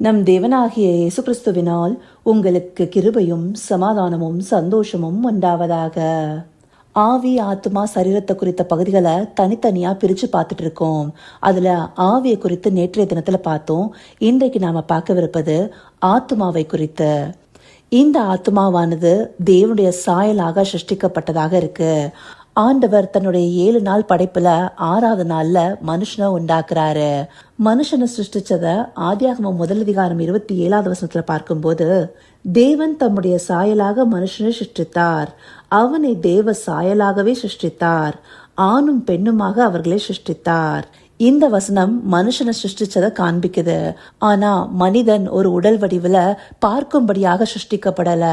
நம் தேவனாகிய இயேசு கிறிஸ்துவினால் உங்களுக்கு கிருபையும் சமாதானமும் சந்தோஷமும் உண்டாவதாக. ஆவி ஆத்மா சரீரத்தை குறித்த பகுதிகளை தனித்தனியா பிரிச்சு பார்த்துட்டு இருக்கோம் அதுல ஆவியை குறித்து நேற்றைய தினத்துல பார்த்தோம். இன்றைக்கு நாம பார்க்கவிருப்பது ஆத்மாவை குறித்து. இந்த ஆத்மாவானது தேவனுடைய சாயலாக சிருஷ்டிக்கப்பட்டதாக இருக்கு. ஆண்டவர் தன்னுடைய ஏழு நாள் படைப்புல ஆறாவது நாள்ல மனுஷனை உண்டாக்குறாரு. மனுஷனை சிருஷ்டிச்சத ஆதியாகமம் முதல் அதிகாரம் இருபத்தி ஏழாவது வசனத்துல பார்க்கும்போது தேவன் தம்முடைய சாயலாக மனுஷனை சிருஷ்டித்தார். அவனை தேவ சாயலாகவே சிருஷ்டித்தார். ஆணும் பெண்ணுமாக அவர்களை சிருஷ்டித்தார். இந்த வசனம் மனுஷனை சிருஷ்டிச்சதை காண்பிக்குது. ஆனா மனிதன் ஒரு உடல் வடிவில் பார்க்கும்படியாக சிருஷ்டிக்கப்படல.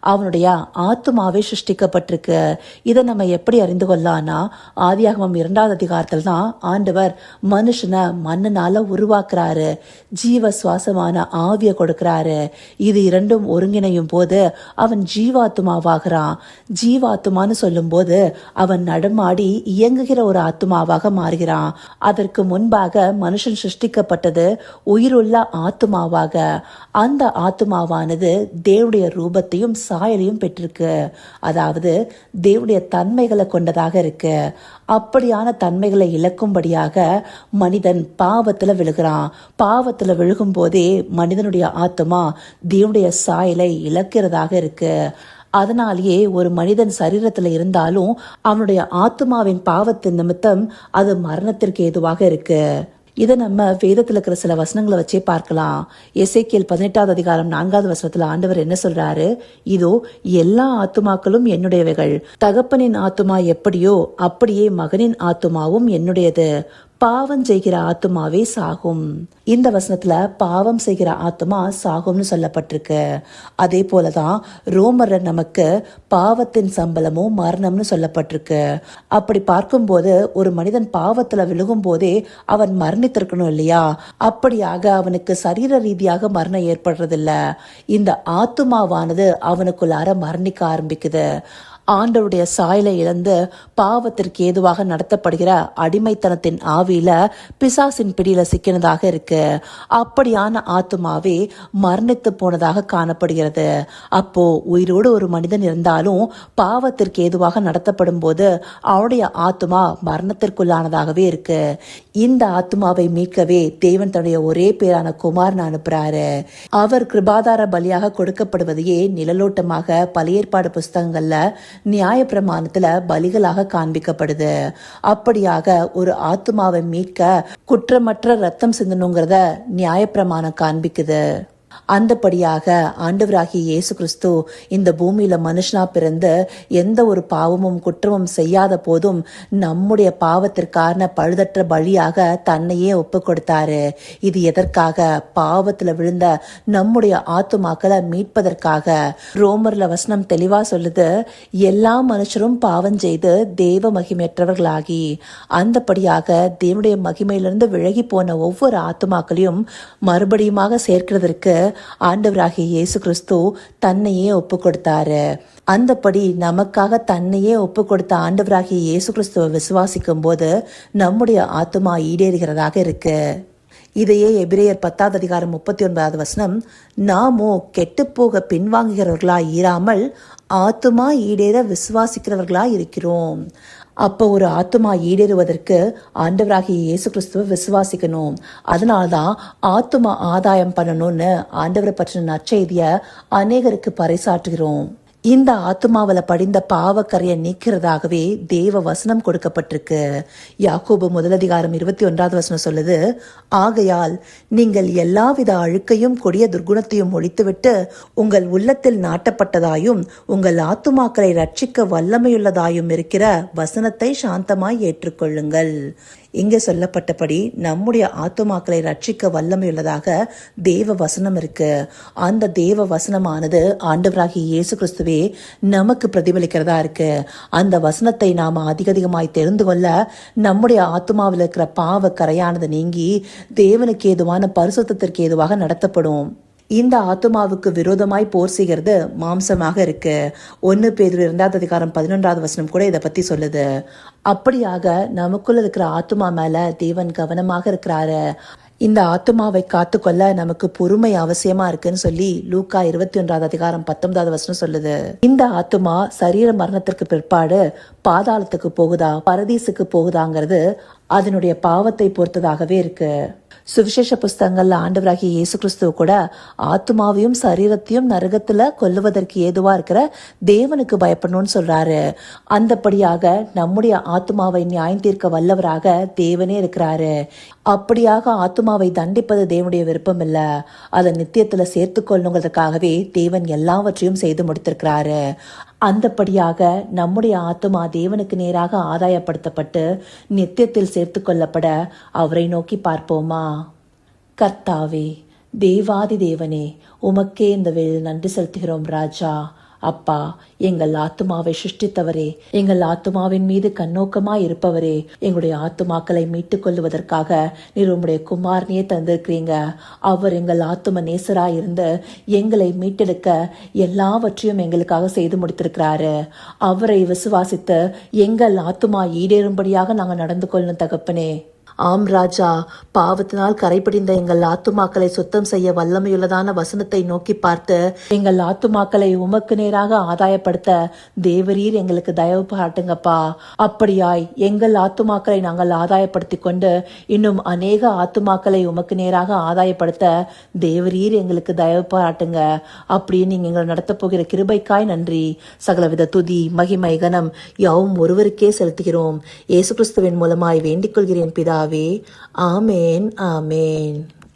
அவனுடைய ஆத்மாவே சிருஷ்டிக்கப்பட்டிருக்கு. இதை நம்ம எப்படி அறிந்து கொள்ளலாம்னா ஆதியாகமம் இரண்டாவது அதிகாரத்தில் தான் ஆண்டவர் மனுஷனை மண்ணினால உருவாக்குறாரு. ஜீவ சுவாசமான ஆவியை கொடுக்கிறாரு. இது இரண்டும் ஒருங்கிணையும் போது அவன் ஜீவாத்மாவாகிறான் ஜீவாத்மான்னு சொல்லும்போது அவன் நடமாடி இயங்குகிற ஒரு ஆத்மாவாக மாறுகிறான். அதற்கு முன்பாக மனுஷன் சிருஷ்டிக்கப்பட்டது உயிருள்ள ஆத்மாவாக அந்த ஆத்மாவானது தேவனுடைய ரூபத்தையும் சாயலையும் பெற்றிருக்கு. அதாவது தேவடைய தன்மைகளை கொண்டதாக இருக்கு. அப்படியான தன்மைகளை இழக்கும்படியாக மனிதன் பாவத்தில் விழுகிறான். பாவத்தில் விழுகும் போதே மனிதனுடைய ஆத்மா தேவனுடைய சாயலை இழக்கிறதாக இருக்கு. அதனாலேயே ஒரு மனிதன் சரீரத்தில் இருந்தாலும் அவனுடைய ஆத்மாவின் பாவத்தின் நிமித்தம் அது மரணத்திற்கு ஏதுவாக இருக்கு. இதை நம்ம வேதத்தில் இருக்கிற சில வசனங்களை வச்சே பார்க்கலாம். எசேக்கியல் பதினெட்டாவது அதிகாரம் நான்காவது வசனத்துல ஆண்டவர் என்ன சொல்றாரு? இதோ எல்லா ஆத்துமாக்களும் என்னுடையவைகள். தகப்பனின் ஆத்துமா எப்படியோ அப்படியே மகனின் ஆத்துமாவும் என்னுடையது. பாவம் செய்கிற ஆத்துமாவே சாகும். இந்த வசனத்துல பாவம் செய்கிற ஆத்துமா சாகும்னு சொல்லப்பட்டிருக்கு. அதே போலதான் ரோமர் நமக்கு பாவத்தின் சம்பளமும் மரணம்னு சொல்லப்பட்டிருக்கு. அப்படி பார்க்கும்போது ஒரு மனிதன் பாவத்துல விழுகும் போதே அவன் மரணித்திருக்கணும் இல்லையா? அப்படியாக அவனுக்கு சரீர ரீதியாக மரணம் ஏற்படுறதில்ல. இந்த ஆத்துமாவானது அவனுக்குள்ளார மரணிக்க ஆரம்பிக்குது. ஆண்டவருடைய சாயலை இழந்து பாவத்திற்கு ஏதுவாக நடத்தப்படுகிற அடிமைத்தனத்தின் ஆவியில பிசாசின் பிடியில சிக்கினதாக இருக்கு. அப்படியான ஆத்துமாவே மரணித்து போனதாக காணப்படுகிறது. அப்போ உயிரோடு ஒரு மனிதன் இருந்தாலும் பாவத்திற்கு ஏதுவாக நடத்தப்படும் போது அவனுடைய ஆத்துமா மரணத்திற்குள்ளானதாகவே இருக்கு. இந்த ஆத்மாவை மீட்கவே தேவன் தன்னுடைய ஒரே பேரான குமார்னு அனுப்புறாரு. அவர் கிருபாதார பலியாக கொடுக்கப்படுவதையே நிழலோட்டமாக பழையேற்பாடு புஸ்தகங்கள்ல நியாய பிரமாணத்துல பலிகளாக காண்பிக்கப்படுது. அப்படியாக ஒரு ஆத்மாவை மீட்க குற்றமற்ற ரத்தம் சிந்தணுங்கிறத நியாயப்பிரமாணம் காண்பிக்குது. அந்தபடியாக ஆண்டவராகிய இயேசு கிறிஸ்து இந்த பூமியில மனுஷனா பிறந்து எந்த ஒரு பாவமும் குற்றமும் செய்யாத போதும் நம்முடைய பாவத்திற்கான பழுதற்ற பலியாக தன்னையே ஒப்பு கொடுத்தாரு இது எதற்காக? பாவத்துல விழுந்த நம்முடைய ஆத்துமாக்களை மீட்பதற்காக. ரோமர்ல வசனம் தெளிவா சொல்லுது எல்லா மனுஷரும் பாவம் செய்து தேவ மகிமையற்றவர்களாகி அந்தபடியாக தேவனுடைய மகிமையிலிருந்து விலகி போன ஒவ்வொரு ஆத்துமாக்களையும் மறுபடியுமாக சேர்க்கிறதற்கு ஆண்டவராகிய இயேசு கிறிஸ்து தன்னையே ஒப்பு கொடுத்தாரு அந்தபடி நமக்காக தன்னையே ஒப்பு கொடுத்த ஆண்டவராகிய இயேசு கிறிஸ்துவை விசுவாசிக்கும் போது நம்முடைய ஆத்மா ஈடேறுகிறதாக இருக்கு. இதையே எபிரேயர் பத்தாவது அதிகாரம் முப்பத்தி ஒன்பதாவது வசனம் நாமோ கெட்டுப்போக பின்வாங்குகிறவர்களா இராமல் ஆத்துமா ஈடேற விசுவாசிக்கிறவர்களா இருக்கிறோம். அப்போ ஒரு ஆத்மா ஈடேறுவதற்கு ஆண்டவராகிய இயேசு கிறிஸ்துவ விசுவாசிக்கணும். அதனால்தான் ஆத்மா ஆதாயம் பண்ணணும்னு ஆண்டவரை பற்றின நற்செய்திய அநேகருக்கு பறைசாற்றுகிறோம். இந்த ஆத்மாவில் படிந்த பாவக்கரையை நீக்கிறதாகவே தேவ வசனம் கொடுக்கப்பட்டிருக்கு. யாக்கோபு முதலதிகாரம் இருபத்தி ஒன்றாவது வசனம் சொல்லுது ஆகையால் நீங்கள் எல்லாவித அழுக்கையும் கொடிய துர்குணத்தையும் ஒழித்துவிட்டு உங்கள் உள்ளத்தில் நாட்டப்பட்டதாயும் உங்கள் ஆத்துமாக்களை ரட்சிக்க வல்லமையுள்ளதாயும் இருக்கிற வசனத்தை சாந்தமாய் ஏற்றுக்கொள்ளுங்கள். இங்கே சொல்லப்பட்டபடி நம்முடைய ஆத்துமாக்களை ரட்சிக்க வல்லமையுள்ளதாக தேவ வசனம் இருக்கு. அந்த தேவ வசனமானது ஆண்டவராகி இயேசு கிறிஸ்துவே நமக்கு பிரதிபலிக்கிறதா இருக்கு? அந்த வசனத்தை நாம அதிக அதிகமாய் தெரிந்து கொள்ள நம்முடைய ஆத்மாவில் இருக்கிற பாவ கரையானது நீங்கி தேவனுக்கு ஏதுவான பரிசுத்தத்திற்கு ஏதுவாக நடத்தப்படும். இந்த ஆத்துமாவுக்கு விரோதமாய் போர் செய்கிறது மாம்சமாக இருக்கு. ஒன்று பேர் இரண்டாவது அதிகாரம் பதினொன்றாவது வசனம் கூட இதை பத்தி சொல்லுது. அப்படியாக நமக்குள்ள இருக்கிற ஆத்துமா மேல தேவன் கவனமாக இருக்கிறாரு. இந்த ஆத்துமாவை காத்துக்கொள்ள நமக்கு பொறுமை அவசியமா இருக்குன்னு சொல்லி லூக்கா இருபத்தி ஒன்றாவது அதிகாரம் பத்தொன்பதாவது வசனம் சொல்லுது. இந்த ஆத்துமா சரீர மரணத்திற்கு பிற்பாடு பாதாளத்துக்கு போகுதா பரதீசுக்கு போகுதாங்கிறது அதனுடைய பாவத்தை பொறுத்ததாகவே இருக்கு. சுவிசேஷ புஸ்தகங்கள்ல ஆண்டவராகிய இயேசு கிறிஸ்துவ கூட ஆத்மாவையும் சரீரத்தையும் நரகத்துல கொல்லுவதற்கு ஏதுவா இருக்கிற தேவனுக்கு பயப்படணும்னு சொல்றாரு. அந்தபடியாக நம்முடைய ஆத்மாவை நியாயம் தீர்க்க வல்லவராக தேவனே இருக்கிறாரு. அப்படியாக ஆத்மாவை தண்டிப்பது தேவனுடைய விருப்பம் இல்ல அதை நித்தியத்துல சேர்த்து கொள்ளுங்கிறதுக்காகவே தேவன் எல்லாவற்றையும் செய்து முடித்திருக்கிறாரு. அந்தப்படியாக நம்முடைய ஆத்மா தேவனுக்கு நேராக ஆதாயப்படுத்தப்பட்டு நித்தியத்தில் சேர்த்து கொள்ளப்பட அவரை நோக்கி பார்ப்போமா? கர்த்தாவே தேவாதி தேவனே உமக்கே இந்த வேளையில் நன்றி செலுத்துகிறோம் ராஜா. அப்பா எங்கள் ஆத்துமாவை சிருஷ்டித்தவரே எங்கள் ஆத்துமாவின் மீது கண்ணோக்கமாய் இருப்பவரே எங்களுடைய ஆத்துமாக்களை மீட்டுக் கொள்வதற்காக நீர் உம்முடைய குமாரனையே தந்திருக்கிறீங்க. அவர் எங்கள் ஆத்தும நேசராய் இருந்து எங்களை மீட்டெடுக்க எல்லாவற்றையும் எங்களுக்காக செய்து முடித்திருக்கிறாரு. அவரை விசுவாசித்து எங்கள் ஆத்துமா ஈடேறும்படியாக நாங்கள் நடந்து கொள்ளணும் தகப்பனே. ஆம் ராஜா பாவத்தினால் கரைபிடிந்த எங்கள் ஆத்துமாக்களை சுத்தம் செய்ய வல்லமையுள்ளதான வசனத்தை நோக்கி பார்த்து எங்கள் ஆத்துமாக்களை உமக்கு நேராக ஆதாயப்படுத்த தேவரீர் எங்களுக்கு தயவு பாட்டுங்கப்பா அப்படியாய் எங்கள் ஆத்துமாக்களை நாங்கள் ஆதாயப்படுத்தி கொண்டு இன்னும் அநேக ஆத்துமாக்களை உமக்கு நேராக ஆதாயப்படுத்த தேவரீர் எங்களுக்கு தயவு பாராட்டுங்க. அப்படின்னு நீங்க எங்களை நடத்த போகிற கிருபைக்காய் நன்றி. சகலவித துதி மகிமை கனம் யாவும் ஒருவருக்கே செலுத்துகிறோம். இயேசு கிறிஸ்துவின் மூலமாய் வேண்டிக் கொள்கிறேன் பிதாவே ஆமேன் ஆமேன்.